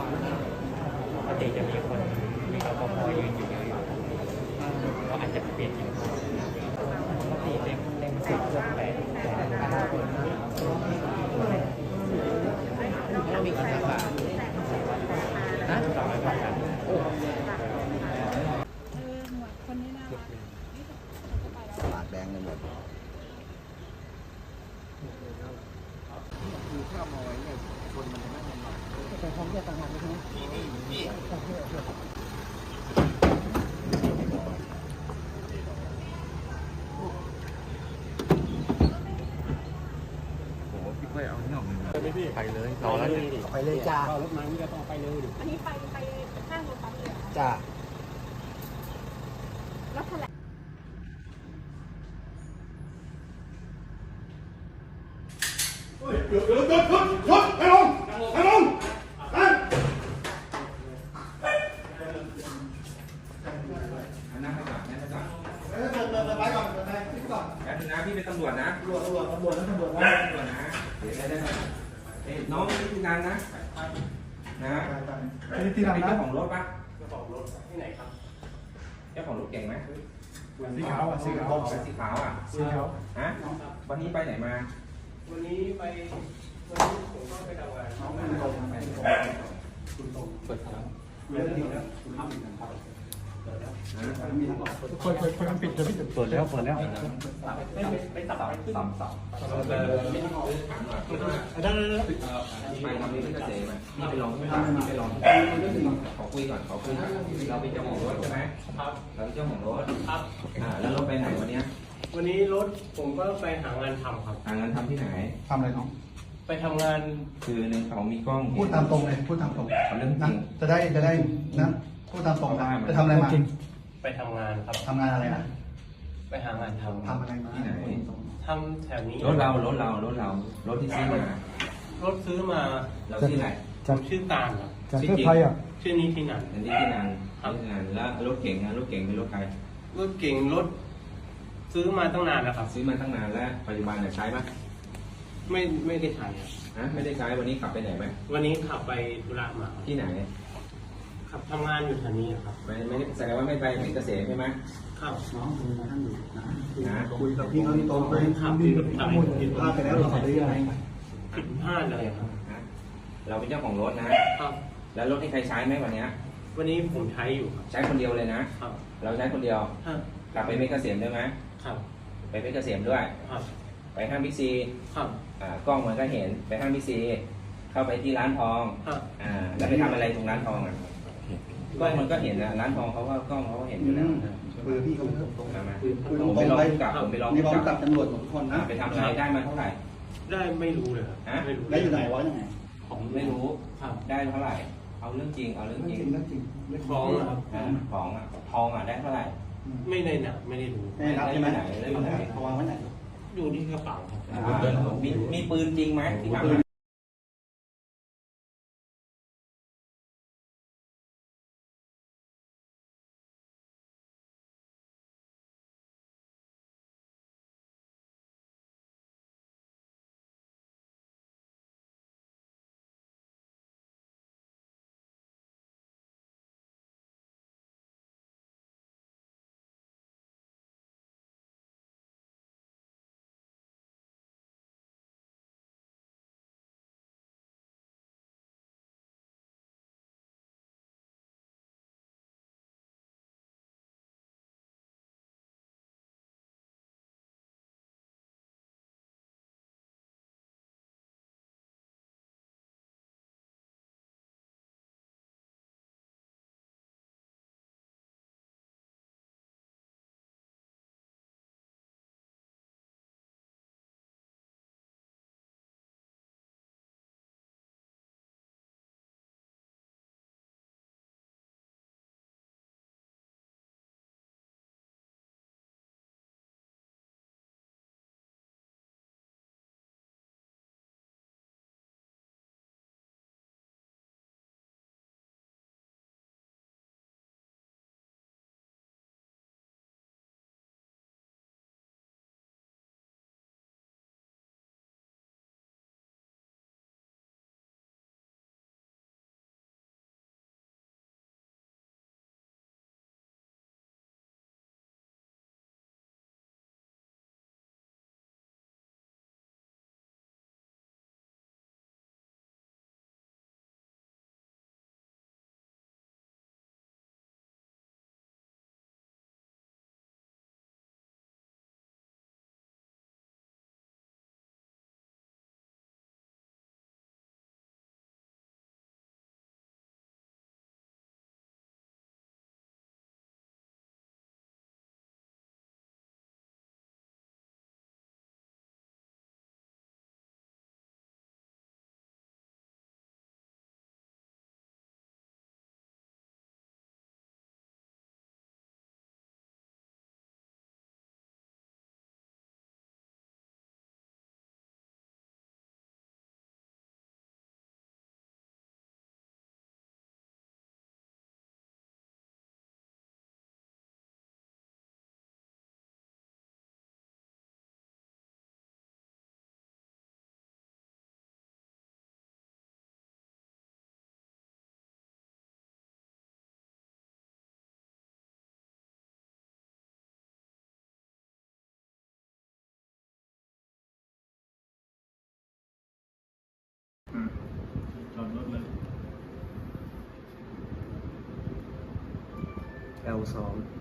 ปกติจะมีคนมีรปภยืนอยู่เยอะอยู่ก็อาจจะเปลี่ยนอยู่ปกติเต็มเต็มสิบเกือบแปดแปดห้าคน ต้องมีกี่สาขาฮะ สองร้อยกว่าครับ โอ้ เออหมวดคนนี้น่ารักนี่จะไปแล้ว ปากแดงกันหมดคือข้าวมอยเนี่ยคนมันจะไม่ทำหนักแต่ของแยกต่างหากใช่ไหม ไปเลยรอแล้วเนี่ยไปเลยจ้าอันนี้ไปไปข้างโรงพักเลยเหรอคะจ้าแล้วแถลงหยุดหยุดหยุดหยุดห รถปะเจ้าของรถที่ไหนครับเจ้าของรถเก่งไหมสีขาวอะสีขาวสีขาวอะสีขาวฮะวันนี้ไปไหนมา วันนี้ไปวันนี้ผมก็ไปทำงานน้องมันตรงไปตรงคุณตรงเปิดทางเรื่องนี้นะคุณทำอีกทางเข้ามีทั้งหมด ค่อยค่อยค่อยปิดจะปิดเปิดแล้วเปิดแล้วไม่ไม่ตับไปขึ้นต่ำต่ำเออไม่ต้น่อยได้ได้ได้ไปทำนี้ไม่เกษตรไหมพี่ไปลองพี่ไปลองขอคุยก่อนขอคุยก่อนเราเป็นเจ้าของรถใช่ไหมครับเราเป็นเจ้าของรถครับอ่าแล้วรถไปไหนวันนี้วันนี้รถผมก็ไปหางานทำครับหางานทำที่ไหนทำอะไรน้องไปทำงานคือในเขามีกล้องพูดตามตรงเลยพูดตามตรงเรื่องจริงจะได้จะได้นะ พูดตามตรงนะจะทำอะไรมาไปทำงานครับ ทำงานอะไรนะไปหางานทำทำอะไรมาที่ไหนทำแถวนี้รถเรารถเรารถเรารถที่ซื้อมารถซื้อมาเราที่ไหนผมชื่อตาลครับจากเพื่อไทยอะชื่อนี้ที่ไหนอันนี้ที่นานที่นานแล้วรถเก่งนะรถเก่งเป็นรถใครรถเก่งรถ ซื้อมาตั้งนานแล้วครับ ซื้อมาตั้งนานแล้วปัจจุบันเนี่ยใช้ไหมไม่ไม่ได้ใช้ครับฮะไม่ได้ใช้วันนี้ขับไปไหนไหมวันนี้ขับไปธุระมาครับที่ไหน ขับทำงานอยู่แถวนี้ครับ ไม่ไม่ได้แสดงว่าไม่ไปเพชรเกษมใช่ไหมครับน้องคุยกับท่านอยู่นะนะคุยกับพี่เขาที่ตรงไปครับข้อมูลผิดพลาดไปแล้วเราขอได้ยังไงผิดพลาดอะไรครับฮะเราเป็นเจ้าของรถนะ ครับ แล้วรถที่ใครใช้ไหมวันเนี้ยวันนี้ผมใช้อยู่ครับ ใช้คนเดียวเลยนะ ครับ เราใช้คนเดียว ครับ กลับไปเพชรเกษมด้วยไหมครับ ไปเพชรเกษมด้วย ครับ ไปห้างบิ๊กซี ครับ อ่ากล้องมันก็เห็น ไปห้างบิ๊กซี เข้าไปที่ร้านทอง ครับ อ่า แล้วไปทำอะไรตรงร้านทองอะ กล้องมันก็เห็นนะร้านทองเขาก็กล้องเขาก็เห็นอยู่แล้วคุยกับพี่เขาตรงมามาคุยผมตไปรงลองไปผู้กับผมไปลองมีผู้พร้อมกักับบตำรวจทุกคนอ่านะ ไปทำอะไรได้มาเท่าไหร่ ได้ไม่รู้เลยครับฮะ ไม่รู้แล้วอยู่ไหนวะยังไงของไม่รู้ครับได้เท่าไหร่ เอาเรื่องจริงเอาเรื่องจริงเรื่องจริงฟ้องเหรอครับอ่าของอะทองอะได้เท่าไหร่ ไม่ได้หนักไม่ได้รู้ไม่รับใช่ไหมได้อยู่ไหนเขาวางไว้ไหน อยู่ที่กระเป๋าครับ อ่า มีมีปืนจริงไหมที่ทำ ปื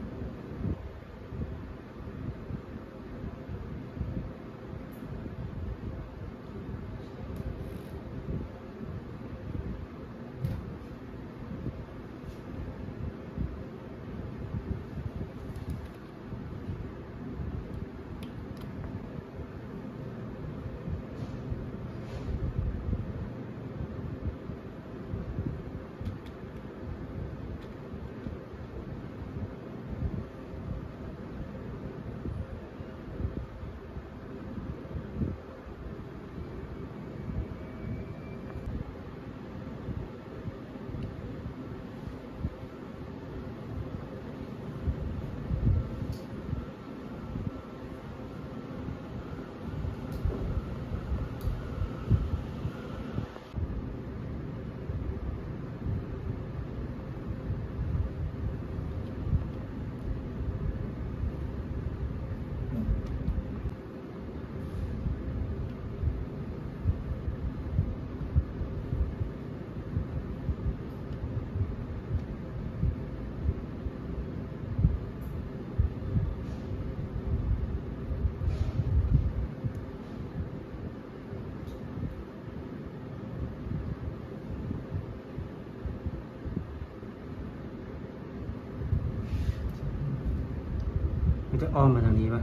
มันจะอ้อมมาทางนี้ปะ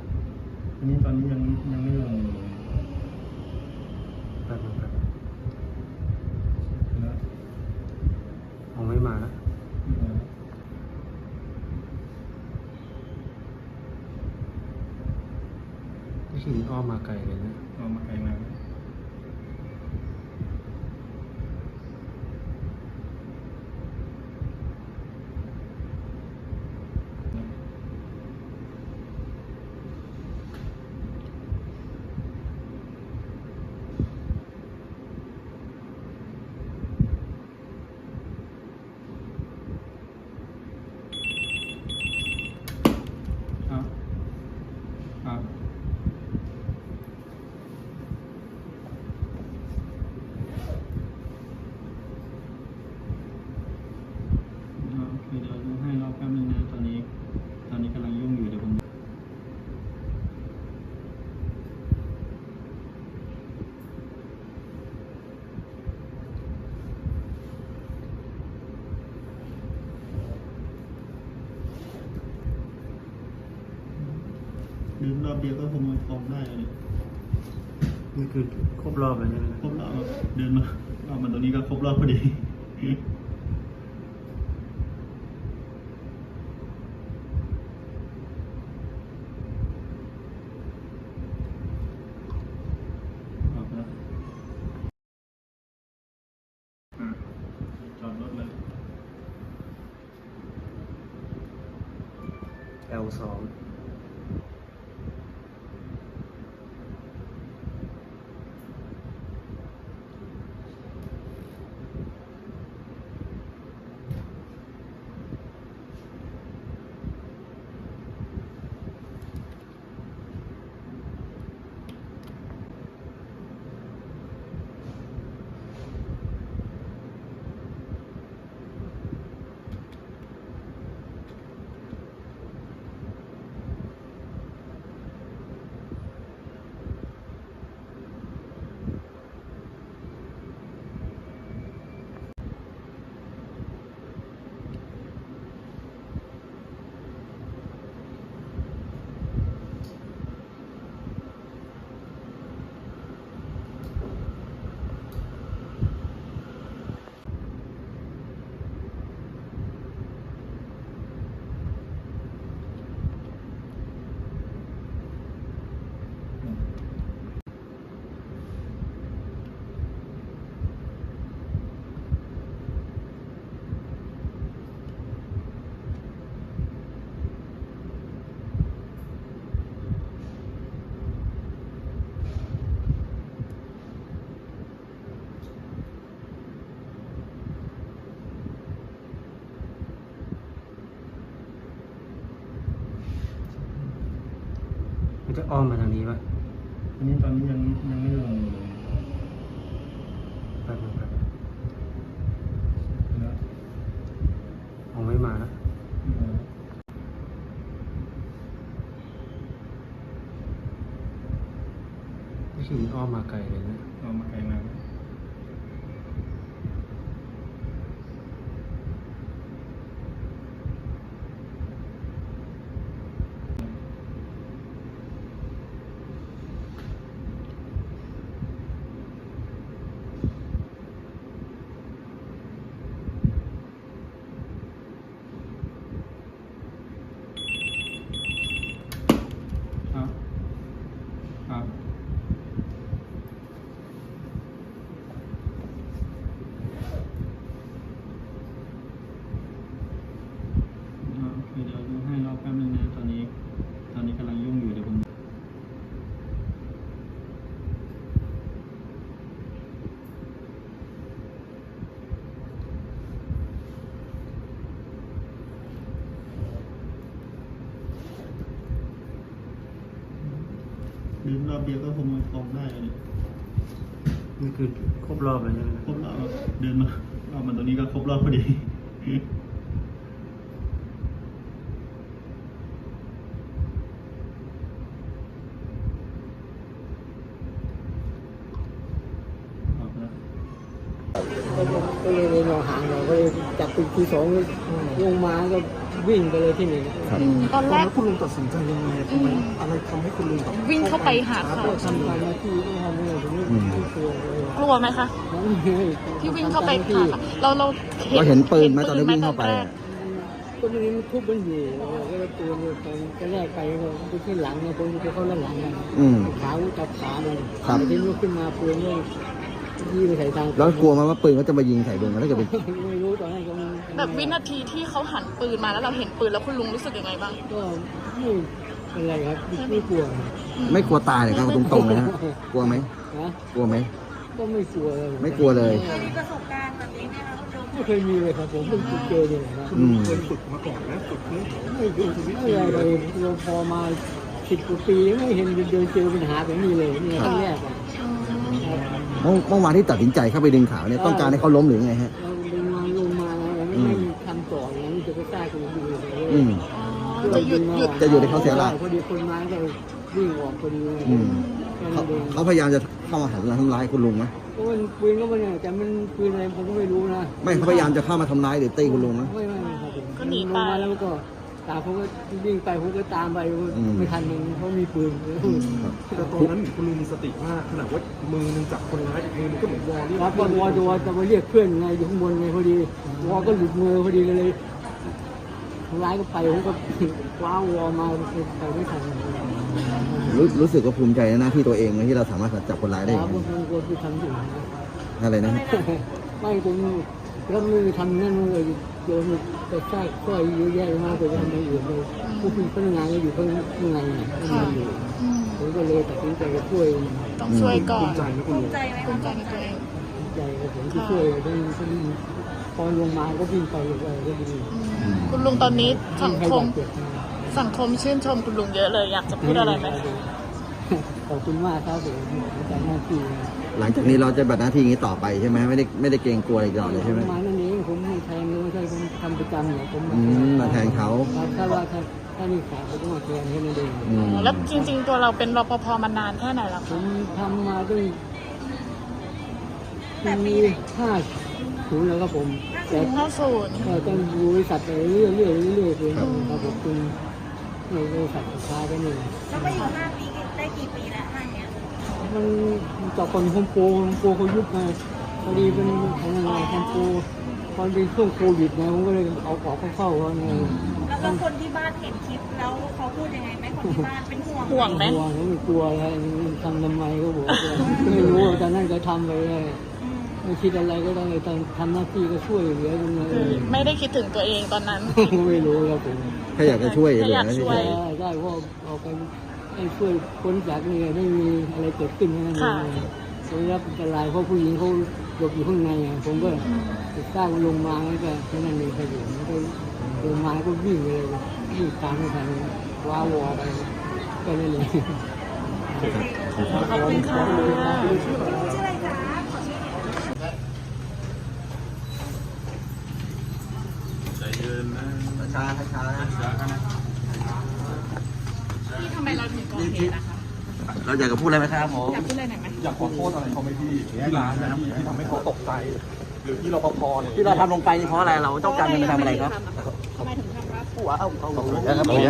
อันนี้ตอนนี้ยังยังไม่ลงเลย แป๊บนึงแป๊บนึง แล้ว เอาไม่มาแล้วไม่คิดอ้อมมาไกลเลยนะ เอามาไกลมากครับครับอ่าโอเคเดี๋ยวดูให้รอบแป๊บนึงนะตอนนี้ ตอนนี้กำลังยุ่งอยู่เดี๋ยวผม ดื่มรอบเดียวก็ขโมยของได้เลยนี่คือครบรอบแล้วใช่ไหมครบรอบเดินมารอบมาตรงนี้ก็ครบรอบพอดี อ้อมมาทางนี้ป่ะอันนี้ตอนนี้ยังยังไม่ได้ลงเลยแปไปนึงครัไม่มาแล้วไม่ใช่อ้อมมาไกลเลยนะอ้อมมาไกลมาก เดียวก็คงคงได้เลยนี่คือครบรอบเลยใช่ไหมครบรอบแล้วเดินมารอบมันตรงนี้ก็ครบรอบพอดีออกแล้ว ก็เลยเลยรอหางเราก็เลยจับปืนทีสองลงมาก็วิ่งไปเลยที่หนึ่งตอนแรกคุณลุงตัดสินใจยังไงทำไมอะไรทำให้คุณลุงแบบวิ่งเข้าไปหาเขาก็ทำตามหน้าที่ก็ทำให้ผมไม่ไม่กลัวเลยกลัวไหมคะที่วิ่งเข้าไปหาเขาเราเราเราเห็นปืนไหมตอนที่วิ่งเข้าไปตอนแรอะกก็มันมันทุบมันอยู่เราก็เลยตัวเลยตอนก็แรกไปก็ไปที่หลังเนี่ยผมจะเข้าด้านหลังมันอืมขาจับขามันครับที่ลุกขึ้นมาปืนก็ยี่ ไปใส่ทางแล้วกลัวไหมว่าปืนเขาจะมายิงใส่ลุงถ้าเกิดเป็นไม่รู้ตอนนั้นก็มันแบบวินาทีที่เขาหันปืนมาแล้วเราเห็นปืนแล้วคุณลุงรู้สึกยังไงบ้างก็ไม่เป็นไรครับไม่กลัว ไม่กลัวตายเลยครับตรงๆเลยฮะกลัวไหมนะกลัวไหมก็ไม่กลัวเลยไม่กลัวเลยมีประสบการณ์แบบนี้ไหมคะคุณลุงไม่เคยมีเลยครับผมเพิ่งเจอเนี่ยนะอืมเคยฝึกมาก่อนนะฝึกนี้ไม่เคยไม่อะไรเลยเราพอมาสิบกว่าปีไม่เห็นเดินเจอปัญหาแบบนี้เลยเนี่ยครั้งแรกอะครับ เมื่อเมื่อวานที่ตัดสินใจเข้าไปดึงขาวเนี่ยต้องการให้เขาล้มหรือไงฮะเราลงมาลงมาแล้วไม่ไม่มีคำต่ออย่างนี้จะไปกล้ากันดูเลยอืมจะหยุดหยุดจะหยุดให้เขาเสียหลักพอดีคนมาก็วิ่งออกพอดีอืมแค่เขานั้นเองเขาพยายามจะเข้ามาหันทำร้ายคุณลุงไหมก็มันปืนก็มันเนี่ยแต่มันปืนอะไรผมก็ไม่รู้นะไม่เขาพยายามจะเข้ามาทำร้ายหรือตีคุณลุงไหมไม่ไม่ไม่ครับผมก็หนีลงไปมาแล้วก็ ตามผมก็วิ่งไปผมก็ตามไปอืม ไม่ทันมันเพราะมีปืนแต่ตอนนั้นคุณลุงมีสติมากขนาดว่ามือนึงจับคนร้ายอีกมือนึงก็เหมือนวอลเรียกครับวอจะวอจะมาเรียกเพื่อนไงอยู่ข้างบนไงพอดีวอก็หลุดมือพอดีเลยคนร้ายก็ไปผมก็ คว้าวอมาไปไม่ทันรู้รู้สึกว่าภูมิใจในหน้าที่ตัวเองไหมที่เราสามารถจับคนร้ายได้อคย่ารับงผนี้มก็ที่ทำอยู่นะอะไรนะไม่ผมแล้วมือทำนั่นเลย โยนไปใส่ก้อยเยอะแยะมากไปทำอย่างอื่นเลยผู้เป็นพนักงานก็อยู่ข้างข้างในเนี่ยข้างในอยู่อืมผมก็เลยตัดสินใจจะช่วยต้องช่วยก่อนภูมิใจไหมคุณลุงใจไหมภูมิใจในตัวเองใจกับผมที่ช่วยท่านท่านพอลงมาก็วิ่งไปเลยก็ดีคุณลุงตอนนี้สังคมให้บาดเจ็บนะสังคมชื่นชมคุณลุงเยอะเลยอยากจะพูดอะไรไหมขอบคุณมากครับผมทำหน้าที่หลังจากนี้เราจะบัตรหน้าที่อย่างนี้ต่อไปใช่ไหมไม่ได้ไม่ได้เกรงกลัวอีกต่อเลยใช่ไหม ประจำเนี่ยผมอืมมาแทนเขาครับถ้าว่าถ้าถ้ามีขาผมก็มาแทงแค่นั้นเองอืมแล้วจริง ๆ ตัวเราเป็นรปภมานานแค่ไหนแล้วผคะมทำมาตั้งปีห้าศูนย์แล้วครับผมแต่ห้าศูนย์ก็ต้องดูบริษัทไปเรื่อยๆเรื่อยๆเรื่อยๆเลยครับผมคุณในบริษัทสุดท้ายก็นี่แล้วมาอยู่ห้าปีได้กี่ปีแล้วห้าเนี้ยมันต่อคนโฮมโปรโฮมโปรเขายุบมาพอดีเป็นทำงานโฮมโปร ตอนเป็นช่วงโควิดนะผมก็เลยเอาของเข้าเข้าเขาไงแล้วก็คนที่บ้านเห็นคลิปแล้วเขาพูดยังไงไหมคนที่บ้านเป็นห่วงห่วงไหมกลัวเขาไม่กลัวอะไรทำทำไมก็บอกว่าไม่รู้ว่าตอนนั้นก็ทำไปเลยไม่คิดอะไรก็ต้องเลยทำหน้าที่ก็ช่วยเหลือกันเลคือยไม่ได้คิดถึงตัวเองตอนนั้นไม่รู้ครับผมถ้าอยากจะช่วยเหลืออยากนะช่ที่วยได้ได้เพราะเอาไปให้ช่วยพ้นจากนี่ไม่มีอะไรเกิดขึ้นนั่นเองผมรับอันตรายเพราะผู้หญิงเขา หลบอยู่ข้างในอะผมก็ติดตั้งลงมาแล้วก็แค่นั้นเองครับผมก็ลงมาก็วิ่งไปเลยวิ่งตามไม่ทันว้าวอไปแค่นั้เองขอบคุณค่ะชื่ออะไรคะขอชื่อช้าช้าที่ทำไมเราถึงก่อเหตุนะคะ เราอยากจะพูดอะไรไหมครับผมอยากพูดอะไรหน่อยไหมอยากขอโทษอะไรเขาไหมพี่ที่ร้านนะพี่ที่ทำให้เขาตกใจ หรือที่รปภเนี่ยที่เราทำลงไปนี่เพราะอะไรเราต้องการเงินไปทำอะไรครับทำไมถึงทำรับหัวเอาเขาครับ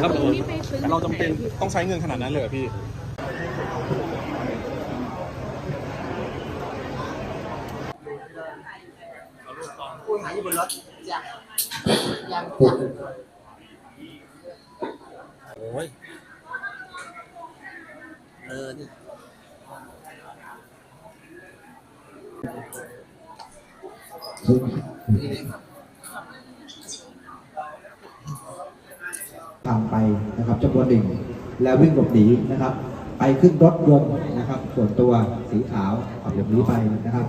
ครับนี่ไปซื้อเราจำเป็นต้องใช้เงินขนาดนั้นเลยเหรอพี่โอ้ยเออนี่ ตามไปนะครับจำนวนหนึ่งแล้ววิ่งหลบหนีนะครับ ไปขึ้นรถยนต์นะครับ ส่วนตัวสีขาวขับหลบหนีไปนะครับ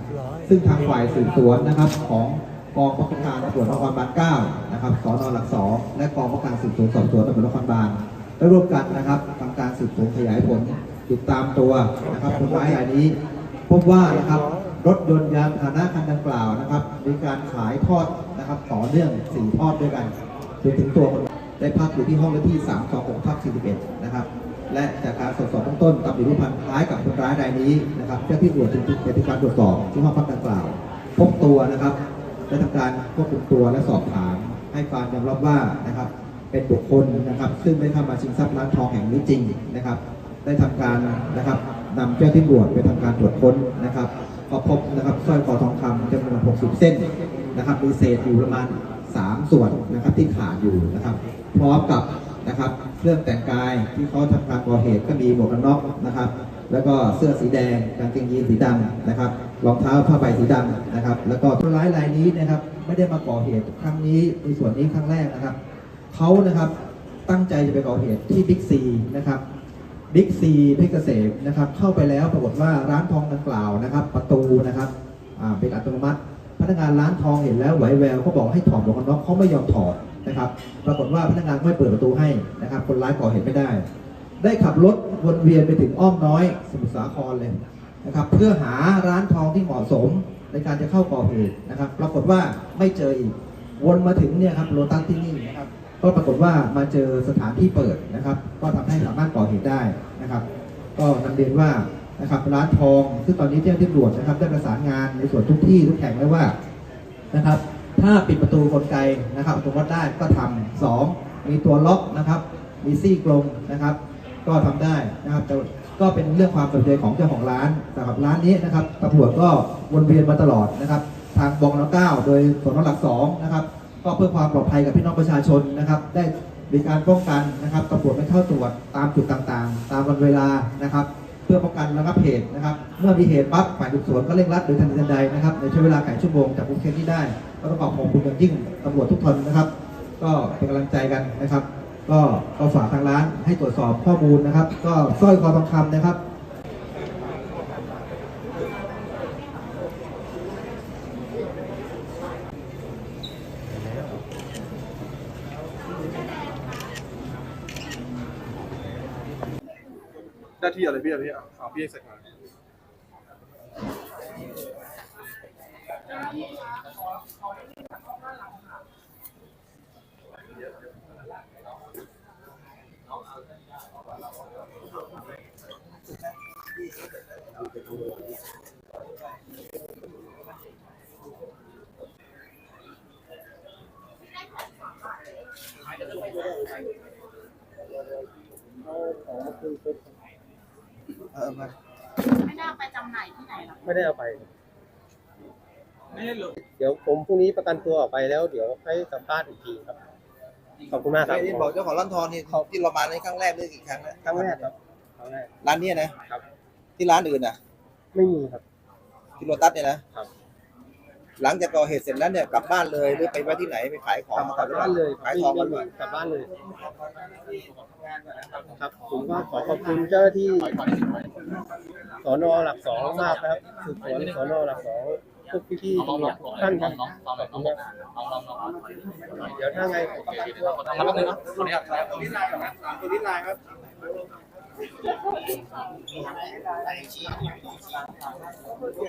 ซึ่งทางฝ่ายสืบสวนนะครับ ของกองบังคับการตำรวจนครบาล9นะครับสอนอหลักสองและกองบังคับการสืบสวนสอบสวนตำรวจนครบาลได้ร่วมกันนะครับทำการสืบสวนขยายผลติดตามตัวนะครับคนร้ายรายนี้ พบว่านะครับ รถยนต์ยานพาหนะคันดังกล่าวนะครับ มีการขายทอดนะครับต่อเนื่องสี่ทอดด้วยกันจนถึงตัวคนได้พักอยู่ที่ห้องเลขที่ 326ทับ41 นะครับ และจากการสอบเบื้องต้นตำรวจรูปพันคล้ายกับคนร้ายรายนี้นะครับเจ้าที่ตรวจจึงเป็นการตรวจสอบที่ห้องพักดังกล่าว พบตัวนะครับและทำการควบคุมตัวและสอบถามให้การยอมรับว่านะครับเป็นบุคคลนะครับ ซึ่งได้เข้ามาชิงทรัพย์ร้านทองแห่งนี้จริงนะครับ ได้ทำการนะครับนำเจ้าที่ตรวจไปทำการตรวจค้นนะครับ ก็พบนะครับสร้อยคอทองคำจำนวน60 เส้นนะครับมีเศษอยู่ประมาณ 3 ส่วนนะครับที่ขาดอยู่นะครับ พร้อมกับนะครับเครื่องแต่งกายที่เขาทำการก่อเหตุก็มีหมวกกันน็อกนะครับ แล้วก็เสื้อสีแดงกางเกงยีนสีดำนะครับรองเท้าผ้าใบสีดำนะครับ แล้วก็คนร้ายรายนี้นะครับ ไม่ได้มาก่อเหตุครั้งนี้ในส่วนนี้ครั้งแรกนะครับเขานะครับตั้งใจจะไปก่อเหตุที่บิ๊กซีนะครับ บิ๊กซีเพชรเกษมนะครับเข้าไปแล้วปรากฏว่าร้านทองดังกล่าวนะครับ ประตูนะครับเป็นอัตโนมัติ พนักงานร้านทองเห็นแล้วไหวแววเขาบอกให้ถอดหมวกกันน็อกเขาไม่ยอมถอดนะครับ ปรากฏว่าพนักงานไม่เปิดประตูให้นะครับ คนร้ายก่อเหตุไม่ได้ ได้ขับรถวนเวียนไปถึงอ้อมน้อย สมุทรสาครเลยนะครับ เพื่อหาร้านทองที่เหมาะสมในการจะเข้าก่อเหตุนะครับ ปรากฏว่าไม่เจออีกวนมาถึงเนี่ยครับโลตัสที่นี่นะครับ ก็ปรากฏว่ามาเจอสถานที่เปิดนะครับ ก็ทำให้สามารถก่อเหตุได้นะครับ ก็นำเรียนว่านะครับร้านทอง ซึ่งตอนนี้เจ้าหน้าที่ตำรวจนะครับ ได้ประสานงานในส่วนทุกที่ทุกแห่งแล้ว่านะครับ ถ้าปิดประตูกลไกนะครับตโนมัติได้ก็ทำสองมีตัวล็อกนะครับ มีซี่กลมนะครับ ก็ทำได้นะครับแต่ก็เป็นเรื่องความสนใจของเจ้าของร้านสำหรับร้านนี้นะครับตำรวจก็วนเวียนมาตลอดนะครับ ทางบองนเก้าโดยสนหลักสองนะครับ ก็เพื่อความปลอดภัยกับพี่น้องประชาชนนะครับ ได้มีการป้องกันนะครับตำรวจไม่เข้าตรวจตามจุดต่างๆ ตามวันเวลานะครับ เพื่อป้องกันระงับเหตุนะครับ เมื่อมีเหตุปั๊บฝ่ายสืบสวนก็เร่งรัดโดยทันทีทันใดนะครับในใช้เวลาไก่ชั่วโมงจับกุมเคสที่ได้ก็ต้องขอบคุณอย่างยิ่งตำรวจทุกคนนะครับ ก็เป็นกำลังใจกันนะครับ ก็ก็ฝากทางร้านให้ตรวจสอบข้อมูลนะครับ ก็สร้อยคอทองคำนะครับ หน้าที่อะไรพี่อะไรพี่เอาพี่ให้เสร็จก่อน ออมาไม่ได้เอาไปจำหน่ายที่ไหนหรอไม่ได้เอาไปเดี๋ยวผมพรุ่งนี้ประกันตัวออกไปแล้ว เดี๋ยวให้สัมภาษณ์อีกทีครับ ขอบคุณมากครับที่บอกเจ้าของร้านทองนี่ที่เรามาในครั้งแรกหรือกี่ครั้งนะครั้งแรกครับครั้งแรกร้านเนี้ยนะครับ ที่ร้านอื่นน่ะไม่มีครับ ที่โลตัสเนี่ยนะครับ หลังจากก่อเหตุเสร็จแล้วเนี่ยกลับบ้านเลยหรือไปไว้ที่ไหนไปขายของกลับบ้านเลยขายทองกันไม่ก่อนมีกลับบ้านเลยครับผมก็ขอขอบคุณเจ้าหน้าที่สอนอหลักสองมากนะครับสืบสวนสอนอหลักสองพวกพี่ๆทุกท่านครับขอบคุณมากเดี๋ยวถ้าไงผมประกันตัวทำแล้วนึงนะคนนี้ครับตัวนี้ลายครับพวกนี้ทางนี้ใช่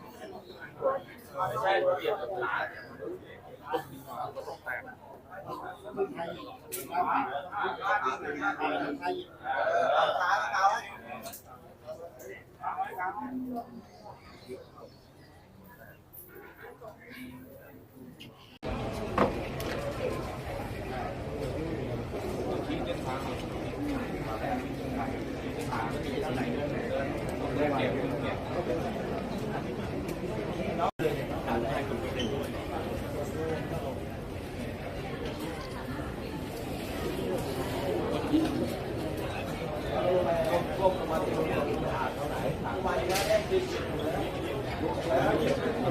ม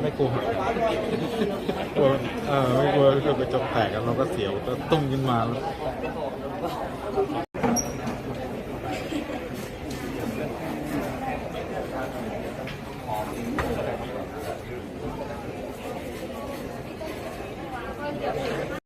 ไม่กลัวกลัวเออไม่กลัวคือกระจ ก็เสียวก็ตุ้งขึ้นมา